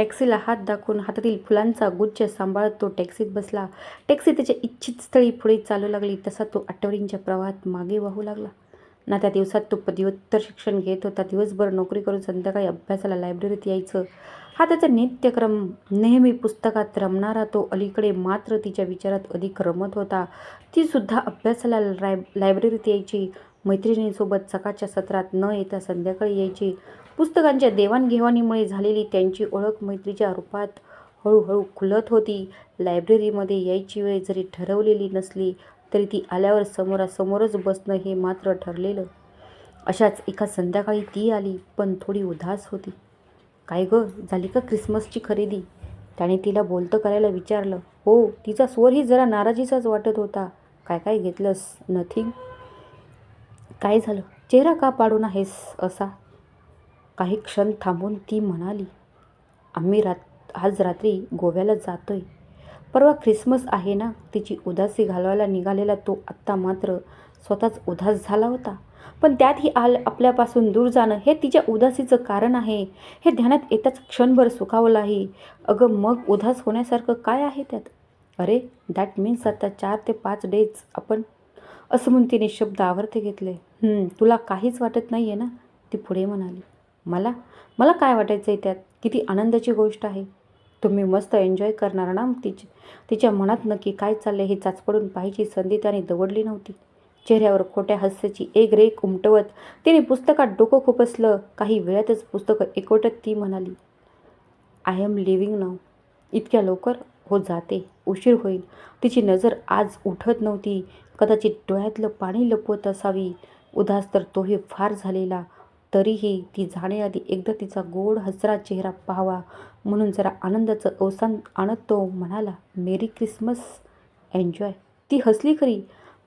टॅक्सीला हात दाखवून हातातील फुलांचा गुच्छ सांभाळत तो टॅक्सीत बसला. टॅक्सी त्याच्या इच्छित स्थळी पुढे चालू लागली. तसा तो आठवडींच्या प्रवाहात मागे वाहू लागला. ना त्या दिवसात तो पदव्युत्तर शिक्षण घेत होता. दिवसभर नोकरी करून संध्याकाळी अभ्यासाला लायब्ररीत यायचं. हा त्याचा नित्यक्रम. नेहमी पुस्तकात रमणारा तो अलीकडे मात्र तिच्या विचारात अधिक रमत होता. ती सुद्धा अभ्यासाला लाय लायब्ररीत यायची. मैत्रिणींसोबत सकाळच्या सत्रात न येता संध्याकाळी यायची. पुस्तकांच्या देवाणघेवाणीमुळे झालेली त्यांची ओळख मैत्रीच्या रूपात हळूहळू खुलत होती. लायब्ररीमध्ये यायची वेळ जरी ठरवलेली नसली तरी ती आल्यावर समोरासमोरच बसणं हे मात्र ठरलेलं. अशाच एका संध्याकाळी ती आली पण थोडी उदास होती. काय गं झाली का क्रिसमसची खरेदी? त्याने तिला बोलतं करायला विचारलं. हो तिचा स्वरही जरा नाराजीचाच वाटत होता. काय काय घेतलंस? नथिंग? काय झालं? चेहरा का पाडून आहेस असा? काही क्षण थांबून ती म्हणाली आम्ही रात आज रात्री गोव्याला जातो आहे परवा ख्रिसमस आहे ना तिची उदासी घालवायला निघालेला तो आत्ता मात्र स्वतःच उदास झाला होता. पण त्यातही आल आपल्यापासून दूर जाणं हे तिच्या उदासीचं कारण आहे. हे ध्यानात येताच क्षणभर सुखावलाही. अगं मग उदास होण्यासारखं काय आहे त्यात? अरे दॅट मीन्स आता चार ते पाच डेज आपण असं म्हणून तिने शब्द आवर्ते घेतले. तुला काहीच वाटत नाही आहे ना? ती पुढे म्हणाली. मला? मला काय वाटायचं आहे त्यात? किती आनंदाची गोष्ट आहे. तुम्ही मस्त एन्जॉय करणार ना तिच्या तिच्या मनात नक्की काय चाललंय हे चाचपडून पाहायची संधी त्याने दवडली नव्हती. चेहऱ्यावर खोट्या हास्याची एक रेख उमटवत तिने पुस्तकात डोकं खुपसलं. काही वेळातच पुस्तकं एकवटत ती म्हणाली आय एम लिव्हिंग नाव इतक्या लवकर हो जाते. उशीर होईल. तिची नजर आज उठत नव्हती. कदाचित डोळ्यातलं पाणी लपवत असावी. उदास तर तोही फार झालेला. तरीही ती जाण्याआधी एकदा तिचा गोड हसरा चेहरा पाहावा म्हणून जरा आनंदाचं अवसान आणत तो म्हणाला मेरी क्रिसमस एन्जॉय. ती हसली खरी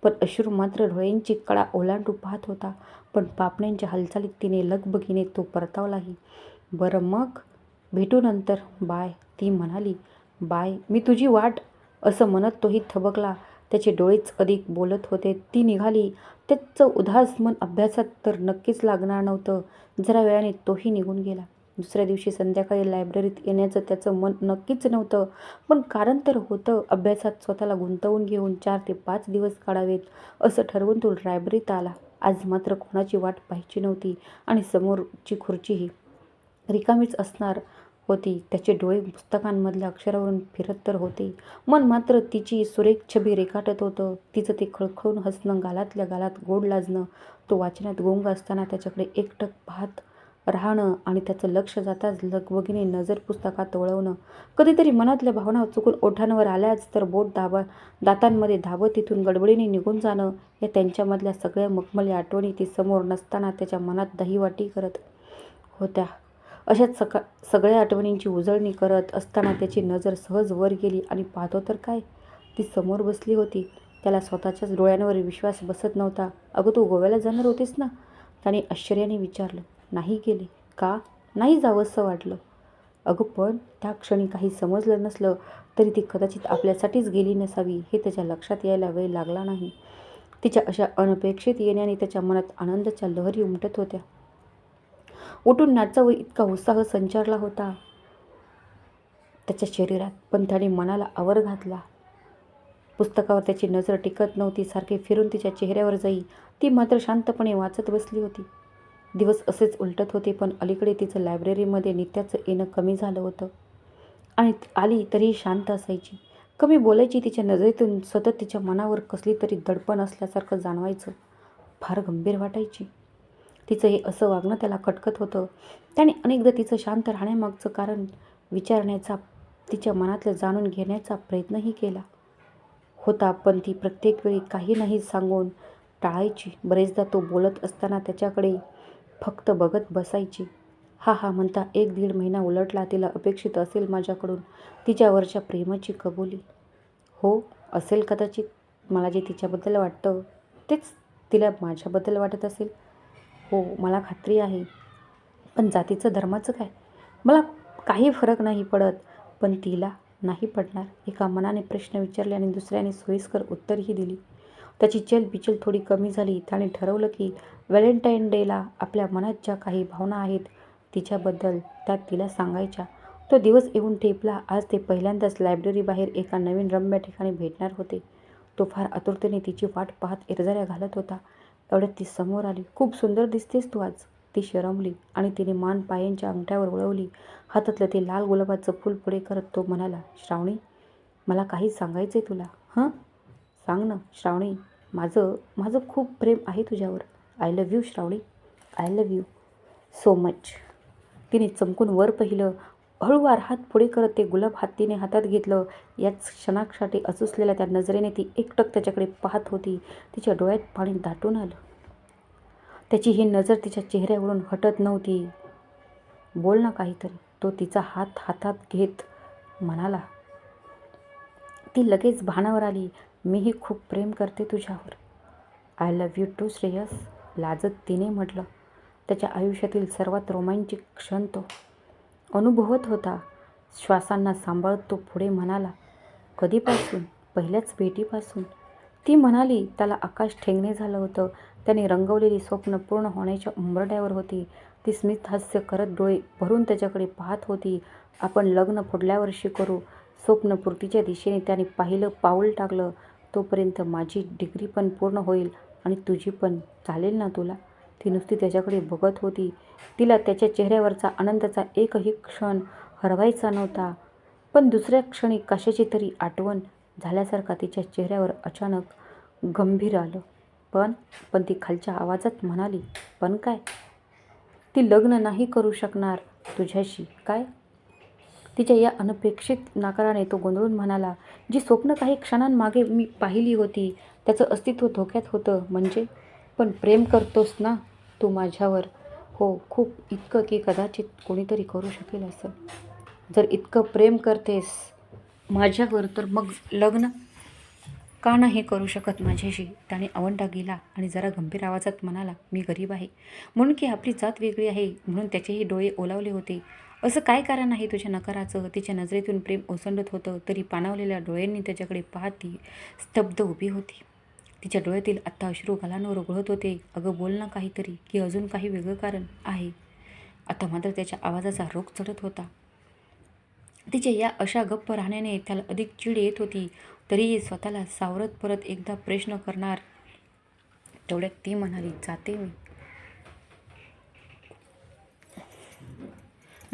पण अश्रू मात्र रोयांची कळा ओलांडू पाहत होता पण पापण्यांच्या हालचालीत तिने लगबगीने तो परतावलाही. बरं मग भेटू नंतर बाय. ती म्हणाली बाय मी तुझी वाट असं म्हणत तोही थबकला त्याचे डोळेच अधिक बोलत होते. ती निघाली. त्याचं उदास मन अभ्यासात तर नक्कीच लागणार नव्हतं. जरा वेळाने तोही निघून गेला. दुसऱ्या दिवशी संध्याकाळी लायब्ररीत येण्याचं त्याचं मन नक्कीच नव्हतं. पण कारण तर होतं अभ्यासात स्वतःला गुंतवून घेऊन चार ते पाच दिवस काढावेत असं ठरवून तो लायब्ररीत आला. आज मात्र कोणाची वाट पाहायची नव्हती आणि समोरची खुर्चीही रिकामीच असणार. होती. त्याचे डोळे पुस्तकांमधल्या अक्षरावरून फिरत तर होते. मन मात्र तिची सुरेख छबी रेखाटत होतं. तिचं ते खळखळून हसणं गालातल्या गालात गोड लाजणं तो वाचनात गोंग असताना त्याच्याकडे एकटक पाहत राहणं आणि त्याचं लक्ष जाताच लगबगीने नजर पुस्तकात वळवणं. कधीतरी मनातल्या भावना चुकून ओठांवर आल्याच तर बोट दाबा दातांमध्ये धावत तिथून गडबडीने निघून जाणं या त्यांच्यामधल्या सगळ्या मखमली आठवणी ती समोर नसताना त्याच्या मनात दहीवाटी करत होत्या. अशाच सका सगळ्या आठवणींची उजळणी करत असताना त्याची नजर सहज वर गेली आणि पाहतो तर काय? ती समोर बसली होती. त्याला स्वतःच्याच डोळ्यांवर विश्वास बसत नव्हता. अगं तू गोव्याला जाणार होतीस ना? त्याने आश्चर्याने विचारलं. नाही गेले. का? नाही जावंसं वाटलं. अगं पण त्या क्षणी काही समजलं नसलं तरी ती कदाचित आपल्यासाठीच गेली नसावी हे त्याच्या लक्षात यायला वेळ लागला नाही. तिच्या अशा अनपेक्षित येण्याने त्याच्या मनात आनंदाच्या लहरी उमटत होत्या. उठून नाचावं इतका उत्साह संचारला होता. त्याच्या शरीरात पण त्याने मनाला आवर घातला. पुस्तकावर त्याची नजर टिकत नव्हती. सारखी फिरून तिच्या चेहऱ्यावर जाई. ती मात्र शांतपणे वाचत बसली होती. दिवस असेच उलटत होते पण अलीकडे तिचं लायब्ररीमध्ये नित्याचं येणं कमी झालं होतं. आणि आली तरीही शांत असायची. कमी बोलायची तिच्या नजरेतून सतत तिच्या मनावर कसली तरी दडपण असल्यासारखं जाणवायचं. फार गंभीर वाटायची. तिचं हे असं वागणं त्याला खटकत होतं. त्याने अनेकदा तिचं शांत राहण्यामागचं कारण विचारण्याचा तिच्या मनातलं जाणून घेण्याचा प्रयत्नही केला होता पण ती प्रत्येक वेळी काही नाही सांगून टाळायची. बरेचदा तो बोलत असताना त्याच्याकडे फक्त बघत बसायची. हा हा म्हणता एक दीड महिना उलटला तिला अपेक्षित असेल माझ्याकडून तिच्यावरच्या प्रेमाची कबुली. हो असेल कदाचित. मला जे तिच्याबद्दल वाटतं तेच तिला माझ्याबद्दल वाटत असेल. हो मला खात्री आहे. पण जातीचं धर्माचं काय? मला काही फरक नाही पडत. पण तिला नाही पडणार. एका मनाने प्रश्न विचारले आणि दुसऱ्याने सोयीस्कर उत्तरही दिली. त्याची चल बिचल थोडी कमी झाली. त्याने ठरवलं की व्हॅलेंटाईन डेला आपल्या मनात ज्या काही भावना आहेत तिच्याबद्दल त्या तिला सांगायच्या. तो दिवस येऊन ठेपला. आज ते पहिल्यांदाच लायब्ररीबाहेर एका नवीन रम्य ठिकाणी भेटणार होते. तो फार आतुरतेने तिची वाट पाहत इरजाऱ्या घालत होता. एवढ्यात ती समोर आली. खूप सुंदर दिसतेस तू आज. ती शरमली आणि तिने मान पायांच्या अंगठ्यावर वळवली. हातातलं ते लाल गुलाबाचं फूल पुढे करत तो म्हणाला श्रावणी मला काही सांगायचं आहे तुला. हं? सांग ना श्रावणी. माझं माझं खूप प्रेम आहे तुझ्यावर. I love you Shravani. I love you so much तिने चमकून वर पाहिलं हळूवार हात पुढे करत ते गुलाब हत्तीने हातात घेतलं. याच क्षणासाठी अचुसलेल्या त्या नजरेने ती एकटक त्याच्याकडे पाहत होती. तिच्या डोळ्यात पाणी दाटून आलं. त्याची ही नजर तिच्या चेहऱ्यावरून हटत नव्हती. बोल ना काहीतरी. तो तिचा हात हातात घेत म्हणाला ती लगेच भानावर आली. मीही खूप प्रेम करते तुझ्यावर. I love you too Shreyas लाजत तिने म्हटलं. त्याच्या आयुष्यातील सर्वात रोमांचिक क्षण तो अनुभवत होता. श्वासांना सांभाळत तो पुढे म्हणाला कधीपासून? पहिल्याच भेटीपासून? ती म्हणाली त्याला आकाश ठेंगणे झालं होतं. त्याने रंगवलेली स्वप्न पूर्ण होण्याच्या उंबरड्यावर होती. ती स्मित हास्य करत डोळे भरून त्याच्याकडे पाहत होती. आपण लग्न पुढल्या वर्षी करू. स्वप्नपूर्तीच्या दिशेने त्याने पाहिलं पाऊल टाकलं. तोपर्यंत माझी डिग्री पण पूर्ण होईल आणि तुझी पण. चालेल ना तुला? ती नुसती त्याच्याकडे बघत होती. तिला त्याच्या चेहऱ्यावरचा आनंदाचा एकही क्षण हरवायचा नव्हता. पण दुसऱ्या क्षणी कशाची तरी आठवण झाल्यासारखा तिच्या चेहऱ्यावर अचानक गंभीर आलं. पण पण ती खालच्या आवाजात म्हणाली पण काय? ती लग्न नाही करू शकणार तुझ्याशी काय? तिच्या या अनपेक्षित नाकाराने तो गोंधळून म्हणाला जी स्वप्न काही क्षणांमागे मी पाहिली होती त्याचं अस्तित्व धोक्यात होतं म्हणजे? पण प्रेम करतोस ना तू माझ्यावर. हो खूप इतकं की कदाचित कोणीतरी करू शकेल असं. जर इतकं प्रेम करतेस माझ्यावर तर मग लग्न का नाही करू शकत माझ्याशी? त्याने अवंडा गेला आणि जरा गंभीर आवाजात म्हणाला मी गरीब आहे. म्हणून की आपली जात वेगळी आहे. म्हणून त्याचेही डोळे ओलावले होते. असं काय कारण आहे तुझ्या नकाराचं? तिच्या नजरेतून प्रेम ओसंडत होतं तरी पाणावलेल्या डोळ्यांनी त्याच्याकडे पाहती स्तब्ध उभी होती. तिच्या डोळ्यातील आत्ता अश्रू गालांवर उघळत होते. अगं बोल ना काहीतरी की अजून काही वेगळं कारण आहे. आता मात्र त्याच्या आवाजाचा रोग चढत होता. तिच्या या अशा गप्प राहण्याने त्याला अधिक चीड येत होती. तरीही स्वतःला सावरत परत एकदा प्रश्न करणार तेवढ्यात ती म्हणाली जाते मी.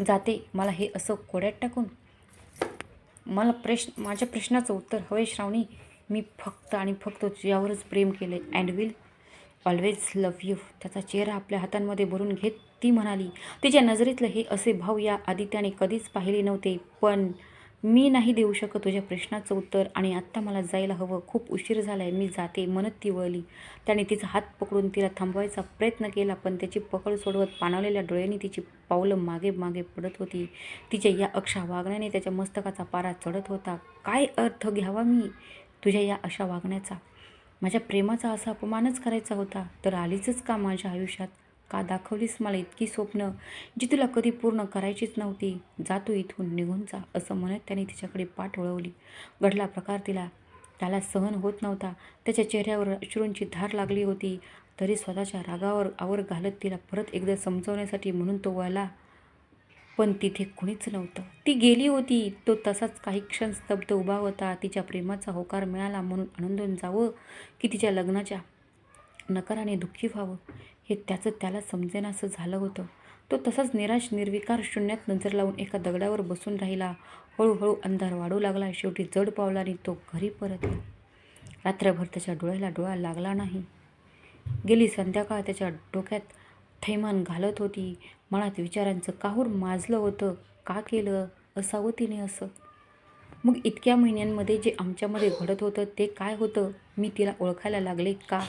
जाते मला हे असं कोड्यात टाकून. मला प्रश्न माझ्या प्रश्नाचं उत्तर हवे श्रावणी. मी फक्त आणि फक्त तुझ्यावरच प्रेम केलं and will always love you त्याचा चेहरा आपल्या हातांमध्ये भरून घेत ती म्हणाली तिच्या नजरेतलं हे असे भाव या आदित्याने कधीच पाहिले नव्हते पण मी नाही देऊ शकत तुझ्या प्रश्नाचं उत्तर आणि आत्ता मला जायला हवं. खूप उशीर झाला आहे मी जाते मनत ती वळली. त्याने तिचा हात पकडून तिला थांबवायचा प्रयत्न केला पण त्याची पकड सोडवत पाणावलेल्या डोळ्यांनी तिची पावलं मागे मागे पडत होती. तिच्या या अक्षा वागण्याने त्याच्या मस्तकाचा पारा चढत होता. काय अर्थ घ्यावा मी? तुझ्या या अशा वागण्याचा माझ्या प्रेमाचा असा अपमानच करायचा होता तर आलीचच का माझ्या आयुष्यात? का दाखवलीस मला इतकी स्वप्न जी तुला कधी पूर्ण करायचीच नव्हती? जा तू इथून निघून जा असं म्हणत त्याने तिच्याकडे पाठ वळवली. घडला प्रकार तिला. त्याला सहन होत नव्हता. त्याच्या चेहऱ्यावर अश्रूंची धार लागली होती. तरी स्वतःच्या रागावर आवर घालत तिला परत एकदा समजवण्यासाठी म्हणून तो वळला. पण तिथे कुणीच नव्हतं. ती गेली होती. तो तसाच काही क्षण स्तब्ध उभा होता. तिच्या प्रेमाचा होकार मिळाला म्हणून आनंदून जावं की तिच्या लग्नाच्या नकाराने दुःखी व्हावं हे त्याचं त्याला समजेनासं झालं होतं. तो तसाच निराश निर्विकार शून्यात नजर लावून एका दगडावर बसून राहिला. हळूहळू अंधार वाढू लागला. शेवटी जड पावलाने तो घरी परतला. रात्रभर त्याच्या डोळ्याला डोळा लागला नाही. गेली संध्याकाळ त्याच्या डोक्यात थैमान घालत होती. मनात विचारांचं काहूर माजलं होतं? का केलं? असावं तिने असं? मग इतक्या महिन्यांमध्ये जे आमच्यामध्ये घडत होतं ते काय होतं? मी तिला ओळखायला लागले का?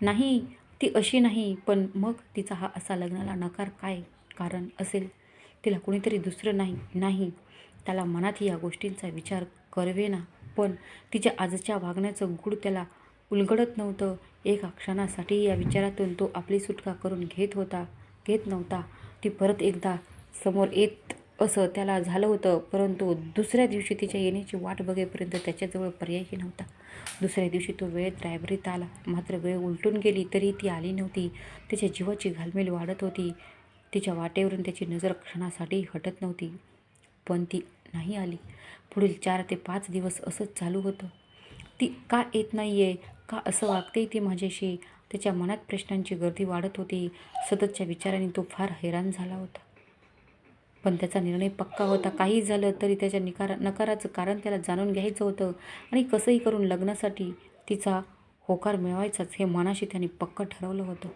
नाही ती अशी नाही पण मग तिचा हा असा लग्नाला नकार काय कारण असेल? तिला कुणीतरी दुसरं नाही नाही. त्याला मनात या गोष्टींचा विचार करवेना. पण तिच्या आजच्या वागण्याचं गूढ त्याला उलगडत नव्हतं. एका क्षणासाठी या विचारातून तो आपली सुटका करून घेत होता घेत नव्हता. ती परत एकदा समोर येत असं त्याला झालं होतं परंतु दुसऱ्या दिवशी तिच्या येण्याची वाट बघेपर्यंत त्याच्याजवळ पर्यायही नव्हता. दुसऱ्या दिवशी तो वेळेत लायब्ररीत आला. मात्र वेळ उलटून गेली तरी ती आली नव्हती. तिच्या जीवाची घालमेल वाढत होती. तिच्या वाटेवरून त्याची नजर क्षणासाठी हटत नव्हती. पण ती नाही आली. पुढील चार ते पाच दिवस असंच चालू होतं. ती का येत नाही आहे का असं वागते ती माझ्याशी? त्याच्या मनात प्रश्नांची गर्दी वाढत होती. सततच्या विचाराने तो फार हैराण झाला होता. पण त्याचा निर्णय पक्का होता. काही झालं तरी त्याच्या निकारा नकाराचं कारण त्याला जाणून घ्यायचं होतं. आणि कसंही करून लग्नासाठी तिचा होकार मिळवायचाच हे मनाशी त्याने पक्क ठरवलं होतं.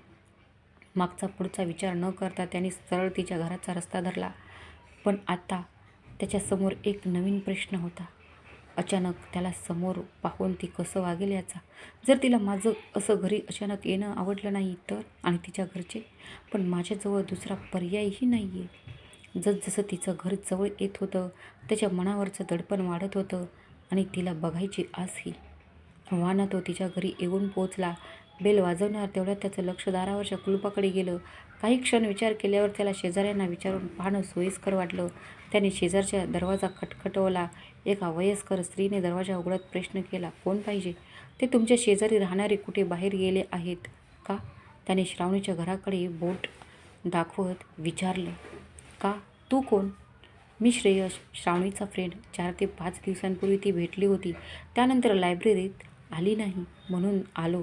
मागचा पुढचा विचार न करता त्याने सरळ तिच्या घराचा रस्ता धरला. पण आता त्याच्यासमोर एक नवीन प्रश्न होता. अचानक त्याला समोर पाहून ती कसं वागेल याचा? जर तिला माझं असं घरी अचानक येणं आवडलं नाही तर? आणि तिच्या घरचे? पण माझ्याजवळ दुसरा पर्यायही नाही आहे जसजसं तिचं घर जवळ येत होतं त्याच्या मनावरचं दडपण वाढत होतं आणि तिला बघायची आसही. वाना तो तिच्या घरी येऊन पोचला बेल वाजवणार तेवढ्यात त्याचं लक्ष दारावरच्या कुलुपाकडे गेलं. काही क्षण विचार केल्यावर त्याला शेजाऱ्यांना विचारून पाहणं सोयीस्कर वाटलं. त्याने शेजारच्या दरवाजा खटखटवला. एका वयस्कर स्त्रीने दरवाजा उघडत प्रश्न केला कोण पाहिजे? ते तुमच्या शेजारी राहणारे कुठे बाहेर गेले आहेत का? त्याने श्रावणीच्या घराकडे बोट दाखवत विचारलं का? तू कोण? मी श्रेयश श्रावणीचा फ्रेंड चार ते पाच दिवसांपूर्वी ती भेटली होती. त्यानंतर लायब्ररीत आली नाही म्हणून आलो.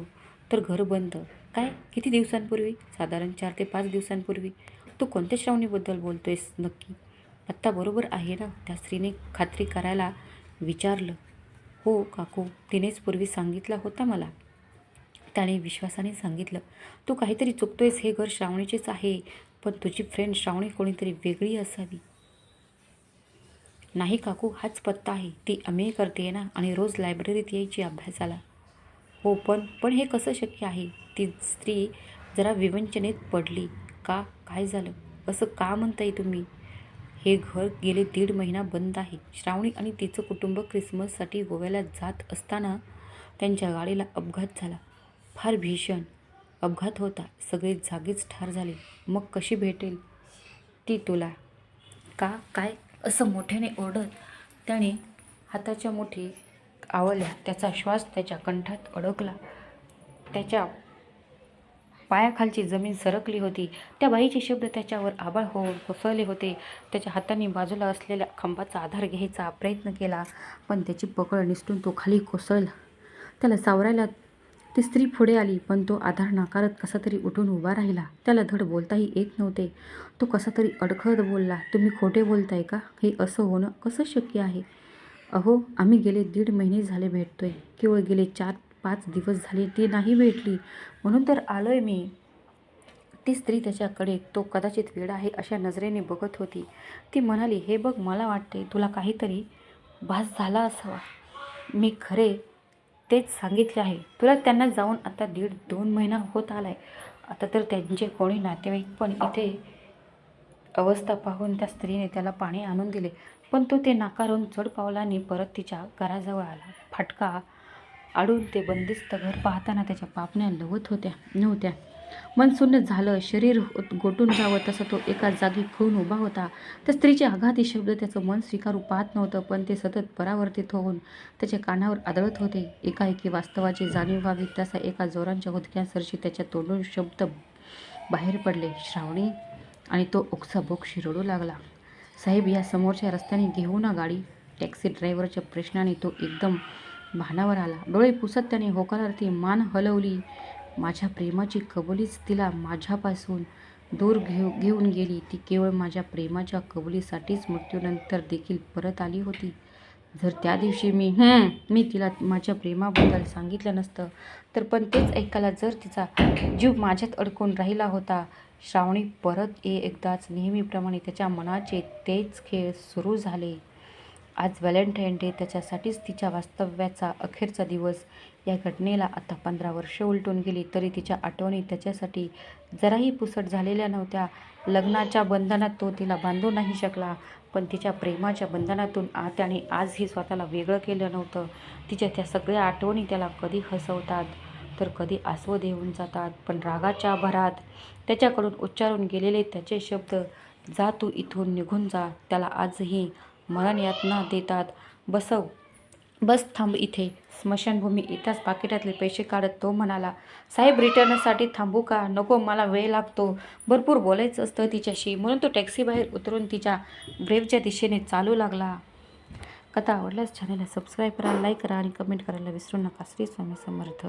तर घर बंद. काय? किती दिवसांपूर्वी? साधारण चार ते पाच दिवसांपूर्वी. तू कोणत्या श्रावणीबद्दल बोलतोयस नक्की? पत्ता बरोबर आहे ना? त्या स्त्रीने खात्री करायला विचारलं. हो काकू तिनेच पूर्वी सांगितला होता मला. त्याने विश्वासाने सांगितलं तू काहीतरी चुकतोयस हे घर श्रावणीचेच आहे पण तुझी फ्रेंड श्रावणी कोणीतरी वेगळी असावी. नाही काकू हाच पत्ता आहे. ती अमेय करते ना आणि रोज लायब्ररीत यायची अभ्यासाला. हो पण पण हे कसं शक्य आहे? ती स्त्री जरा विवंचनेत पडली. का? काय झालं? असं का म्हणताय तुम्ही? हे घर गेले दीड महिना बंद आहे. श्रावणी आणि तिचं कुटुंब ख्रिसमससाठी गोव्याला जात असताना त्यांच्या गाडीला अपघात झाला. फार भीषण अपघात होता. सगळे जागीच ठार झाले. मग कशी भेटेल ती तुला? का? काय? असं मोठ्याने ओरडत त्याने हाताच्या मुठी आवळल्या. त्याचा श्वास त्याच्या कंठात अडकला. त्याच्या पायाखालची जमीन सरकली होती. त्या बाईचे शब्द त्याच्यावर आबाळ होऊन कोसळले होते. त्याच्या हाताने बाजूला असलेल्या खांबाचा आधार घ्यायचा प्रयत्न केला पण त्याची पकड निसटून तो खाली कोसळला. त्याला सावरायला ती स्त्री पुढे आली पण तो आधार नाकारत कसा तरी उठून उभा राहिला. त्याला धड बोलताही येत नव्हते. तो कसा तरी अडखळत बोलला तुम्ही खोटे बोलताय का? हे असं होणं कसं शक्य आहे? अहो आम्ही गेले दीड महिने झाले भेटतोय. केवळ गेले चार पाच दिवस झाले ती नाही भेटली. म्हणून तर आलो आहे मी. ती स्त्री त्याच्याकडे तो कदाचित वेळ आहे अशा नजरेने बघत होती. ती म्हणाली हे बघ मला वाटते तुला काहीतरी भास झाला असावा. मी खरे तेच सांगितले आहे. तुला त्यांना जाऊन आता दीड दोन महिना होत आला आहे आता तर त्यांचे कोणी नातेवाईक पण इथे अवस्था पाहून त्या स्त्रीने त्याला पाणी आणून दिले. पण तो ते नाकारून चढ पावलाने परत तिच्या घराजवळ आला. फाटका आडून ते बंदिस्त घर पाहताना त्याच्या पापण्या लवत होत्या नव्हत्या. मन शून्य झालं शरीर होत- गोटून जावं तसं तो एका जागी खळून उभा होता. त्या स्त्रीचे आघाती शब्द त्याचं मन स्वीकारू पाहत नव्हतं पण ते सतत परावर्तित होऊन त्याच्या कानावर आदळत होते. एकाएकी वास्तवाची जाणीव व्हावी तसा एका जोरांच्या हुदक्यांसरशी त्याच्या तोंडून शब्द बाहेर पडले. श्रावणी आणि तो ओक्साबोक्शी शिरडू लागला. साहेब या समोरच्या रस्त्याने घेऊ ना गाडी? टॅक्सी ड्रायव्हरच्या प्रश्नाने तो एकदम भानावर आला. डोळे पुसत त्याने होकारार्थी मान हलवली. माझ्या प्रेमाची कबुलीच तिला माझ्यापासून दूर घेऊ घेऊन गेली. ती केवळ माझ्या प्रेमाच्या कबुलीसाठीच मृत्यूनंतर देखील परत आली होती. जर त्या दिवशी मी मी तिला माझ्या प्रेमाबद्दल सांगितलं नसतं तर पण तेच ऐकायला जर तिचा जीव माझ्यात अडकून राहिला होता. श्रावणी परत ये एकदाच. नेहमीप्रमाणे त्याच्या मनाचे तेच खेळ सुरू झाले. आज व्हॅलेंटाईन डे त्याच्यासाठीच तिच्या वास्तव्याचा अखेरचा दिवस. या घटनेला आता पंधरा वर्षे उलटून गेली तरी तिच्या आठवणी त्याच्यासाठी जराही पुसट झालेल्या नव्हत्या. लग्नाच्या बंधनात तो तिला बांधू नाही शकला पण तिच्या प्रेमाच्या बंधनातून आ त्याने आजही स्वतःला वेगळं केलं नव्हतं. तिच्या त्या सगळ्या आठवणी त्याला कधी हसवतात तर कधी आस्वद देऊन जातात पण रागाच्या भरात त्याच्याकडून उच्चारून गेलेले त्याचे शब्द जा तू इथून निघून जा त्याला आजही मरण यातना देतात. बसव. बस थांब इथे. स्मशानभूमी इथंच पाकिटातले पैसे काढत तो म्हणाला साहेब रिटर्नसाठी थांबू का? नको मला वेळ लागतो. भरपूर बोलायचं असतं तिच्याशी म्हणून तो टॅक्सीबाहेर उतरून तिच्या ब्रेवच्या दिशेने चालू लागला. कथा आवडल्यास चॅनलला सबस्क्राईब करा लाईक करा आणि कमेंट करायला विसरू नका. श्री स्वामी समर्थ.